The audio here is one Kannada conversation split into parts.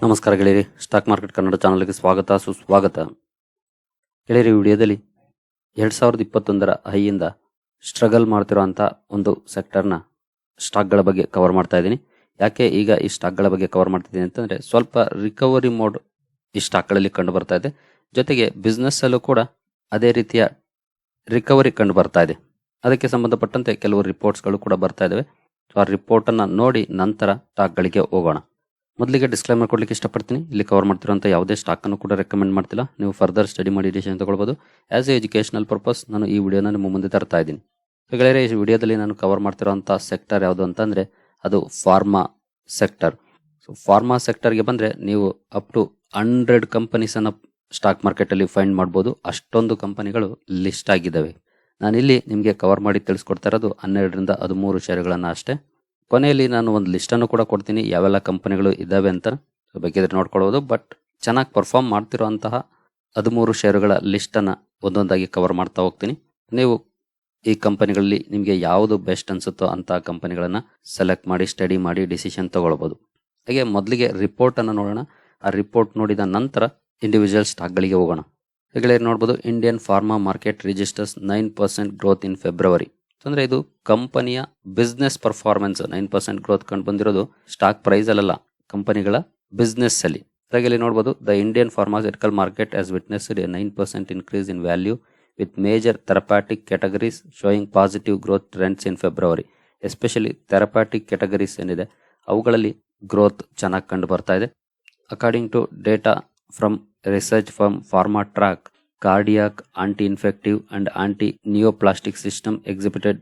ನಮಸ್ಕಾರ ಗೆಳೆಯರಿ ಸ್ಟಾಕ್ ಮಾರ್ಕೆಟ್ ಕನ್ನಡ ಚಾನಲ್ಗೆ ಸ್ವಾಗತ, ಸುಸ್ವಾಗತ. ಗೆಳೆಯರಿ ವಿಡಿಯೋದಲ್ಲಿ ಎರಡ್ ಸಾವಿರದ ಇಪ್ಪತ್ತೊಂದರ ಹೈಯಿಂದ ಸ್ಟ್ರಗಲ್ ಮಾಡ್ತಿರೋಂಥ ಒಂದು ಸೆಕ್ಟರ್ನ ಸ್ಟಾಕ್ಗಳ ಬಗ್ಗೆ ಕವರ್ ಮಾಡ್ತಾ ಇದ್ದೀನಿ. ಯಾಕೆ ಈಗ ಈ ಸ್ಟಾಕ್ಗಳ ಬಗ್ಗೆ ಕವರ್ ಮಾಡ್ತಿದ್ದೀನಿ ಅಂತಂದ್ರೆ ಸ್ವಲ್ಪ ರಿಕವರಿ ಮೋಡ್ ಈ ಸ್ಟಾಕ್ಗಳಲ್ಲಿ ಕಂಡು ಬರ್ತಾ ಇದೆ. ಜೊತೆಗೆ ಬಿಸ್ನೆಸ್ಸಲ್ಲೂ ಕೂಡ ಅದೇ ರೀತಿಯ ರಿಕವರಿ ಕಂಡು ಬರ್ತಾ ಇದೆ. ಅದಕ್ಕೆ ಸಂಬಂಧಪಟ್ಟಂತೆ ಕೆಲವು ರಿಪೋರ್ಟ್ಸ್ಗಳು ಕೂಡ ಬರ್ತಾ ಇದ್ದಾವೆ ಸೊ ಆ ರಿಪೋರ್ಟನ್ನು ನೋಡಿ ನಂತರ ಸ್ಟಾಕ್ಗಳಿಗೆ ಹೋಗೋಣ. ಮೊದಲಿಗೆ ಡಿಸ್ಕ್ಲೈಮರ್ ಕೊಡ್ಲಿಕ್ಕೆ ಇಷ್ಟಪಡ್ತೀನಿ. ಇಲ್ಲಿ ಕವರ್ ಮಾಡ್ತಿರುವಂಥ ಯಾವುದೇ ಸ್ಟಾಕ್ ಅನ್ನು ಕೂಡ ರೆಕಮೆಂಡ್ ಮಾಡ್ತಿಲ್ಲ. ನೀವು ಫರ್ದರ್ ಸ್ಟಡಿ ಮಾಡಿ ಡಿಸಿಷನ್ ತಗೊಳ್ಬೋದು. ಆಸ್ ಎ ಎಜುಕೇಶನಲ್ ಪರ್ಪಸ್ ನಾನು ಈ ವಿಡಿಯೋನ ನಿಮ್ಮ ಮುಂದೆ ತರ್ತಾ ಇದ್ದೀನಿ. ಗೆಳೆಯರೆ, ಈ ವಿಡಿಯೋದಲ್ಲಿ ನಾನು ಕವರ್ ಮಾಡ್ತಿರೋಂಥ ಸೆಕ್ಟರ್ ಯಾವುದು ಅಂತಂದರೆ ಅದು ಫಾರ್ಮಾ ಸೆಕ್ಟರ್ ಸೊ ಫಾರ್ಮಾ ಸೆಕ್ಟರ್ಗೆ ಬಂದರೆ ನೀವು ಅಪ್ ಟು ಹಂಡ್ರೆಡ್ ಕಂಪನೀಸನ್ನು ಸ್ಟಾಕ್ ಮಾರ್ಕೆಟಲ್ಲಿ ಫೈಂಡ್ ಮಾಡ್ಬೋದು. ಅಷ್ಟೊಂದು ಕಂಪನಿಗಳು ಲಿಸ್ಟ್ ಆಗಿದ್ದಾವೆ. ನಾನಿಲ್ಲಿ ನಿಮಗೆ ಕವರ್ ಮಾಡಿ ತಿಳಿಸ್ಕೊಡ್ತಾ ಇರೋದು ಹನ್ನೆರಡರಿಂದ ಹದಿಮೂರು ಷೇರುಗಳನ್ನು ಅಷ್ಟೇ. ಕೊನೆಯಲ್ಲಿ ನಾನು ಒಂದು ಲಿಸ್ಟನ್ನು ಕೂಡ ಕೊಡ್ತೀನಿ. ಯಾವೆಲ್ಲ ಕಂಪನಿಗಳು ಇದ್ದಾವೆ ಅಂತ ಬೇಕಿದ್ರೆ ನೋಡ್ಕೊಳ್ಬೋದು ಬಟ್ ಚೆನ್ನಾಗಿ ಪರ್ಫಾರ್ಮ್ ಮಾಡ್ತಿರೋಂತಹ ಹದಿಮೂರು ಶೇರುಗಳ ಲಿಸ್ಟನ್ನು ಒಂದೊಂದಾಗಿ ಕವರ್ ಮಾಡ್ತಾ ಹೋಗ್ತೀನಿ. ನೀವು ಈ ಕಂಪನಿಗಳಲ್ಲಿ ನಿಮಗೆ ಯಾವುದು ಬೆಸ್ಟ್ ಅನಿಸುತ್ತೋ ಅಂತ ಕಂಪನಿಗಳನ್ನು ಸೆಲೆಕ್ಟ್ ಮಾಡಿ ಸ್ಟಡಿ ಮಾಡಿ ಡಿಸಿಷನ್ ತಗೊಳ್ಬೋದು. ಹಾಗೆ ಮೊದಲಿಗೆ ರಿಪೋರ್ಟನ್ನು ನೋಡೋಣ. ಆ ರಿಪೋರ್ಟ್ ನೋಡಿದ ನಂತರ ಇಂಡಿವಿಜುವಲ್ ಸ್ಟಾಕ್ಗಳಿಗೆ ಹೋಗೋಣ. ಈಗಲೇ ನೋಡ್ಬೋದು Indian pharma market registers nine percent growth in February ಅಂದ್ರೆ ಇದು ಕಂಪನಿಯ business performance nine percent growth ಕಂಡು ಬಂದಿರೋದು ಸ್ಟಾಕ್ ಪ್ರೈಸ್ ಅಲ್ಲ ಕಂಪನಿಗಳ ಬಿಸ್ನೆಸ್ ಅಲ್ಲಿ. ಹಾಗೆ ಇಲ್ಲಿ ನೋಡಬಹುದು the Indian pharmaceutical market as witnessed nine percent increase in value with major therapeutic categories showing positive growth trends in February especially therapeutic categories ಏನಿದೆ, ಅವುಗಳಲ್ಲಿ ಗ್ರೋತ್ ಚೆನ್ನಾಗಿ ಕಂಡು ಬರ್ತಾ ಇದೆ. According to data from research firm pharma track cardiac, anti-infective, and anti-neoplastic system exhibited